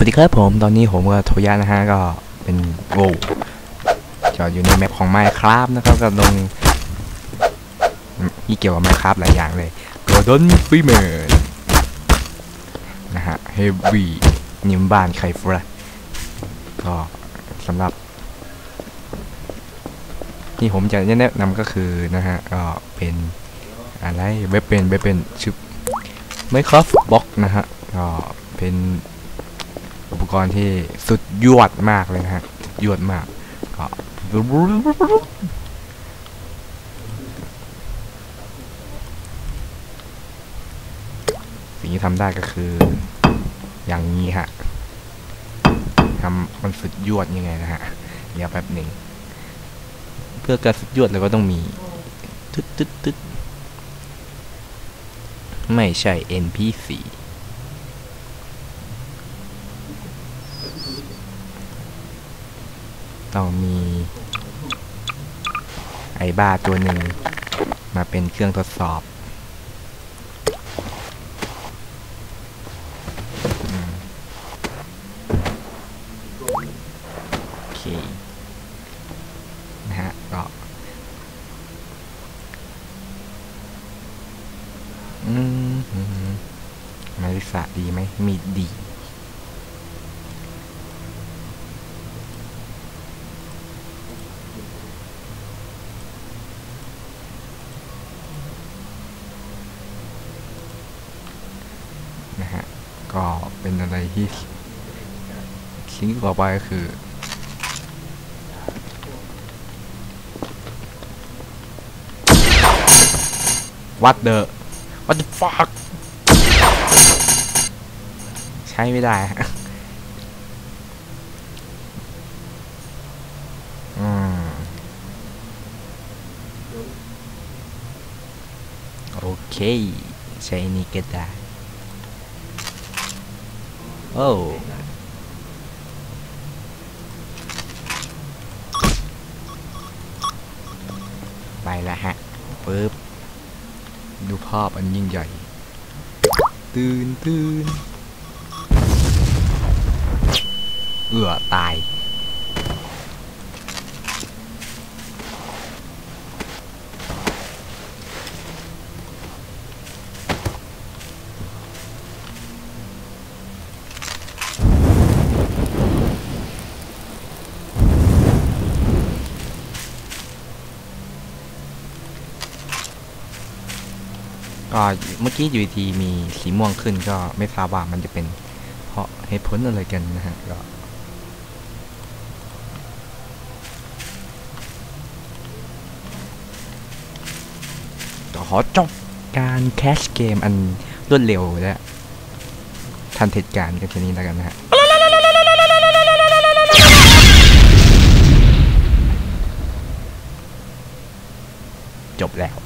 วัสดีครับผมตอนนี้ผมกับโทยะนะฮะก็เป็นโวจอดอยู่ในแมปของ Minecraft นะครับก็ลงที่เกี่ยวกับ Minecraft หลายอย่างเลยก o ด d นฟิเมอร์นะฮะเฮฟวี่นิมบ้านไคฟระก็สำหรับ ที่ผมจะแนะนำก็คือนะฮะก็เป็นอะไรเว็บเป็นเว็บเป็นชื่อ Minecraft Box นะฮะก็เป็น อุปกรณ์ที่สุดยอดมากเลยนะฮะสุดยอดมากก็สิ่งที่ทำได้ก็คือ อย่างนี้ฮะทำมันสุดยอดยังไงนะฮะเดี๋ยวแป๊บหนึ่งเพื่อการสุดยอดเราก็ต้องมีตึ๊ดตึ๊ดตึ๊ดไม่ใช่ NPC ต้องมีไอ้บ้าตัวหนึ่งมาเป็นเครื่องทดสอบมโอเคนะฮะก็อืมอืมมาริสาดีไหมมีดี นะฮะ ก็เป็นอะไรที่สิ่งต่อไปก็คือ what the what the fuck ใช้ไม่ได้อืมโอเค ใช้นี่ก็ได้ โอ้ไปละฮะปึ๊บดูภาพอันยิ่งใหญ่ ตื่นตื่นเอือตาย ก็เมื่อกี้อยู่ดีมีสีม่วงขึ้นก็ไม่ทราบว่ามันจะเป็น เพราะเหตุผลอะไรกันนะฮะก็ขอจบการแคชเกมอันรวดเร็วและทันเหตุการณ์กันทีนี้แล้วกันนะฮะจบแล้ว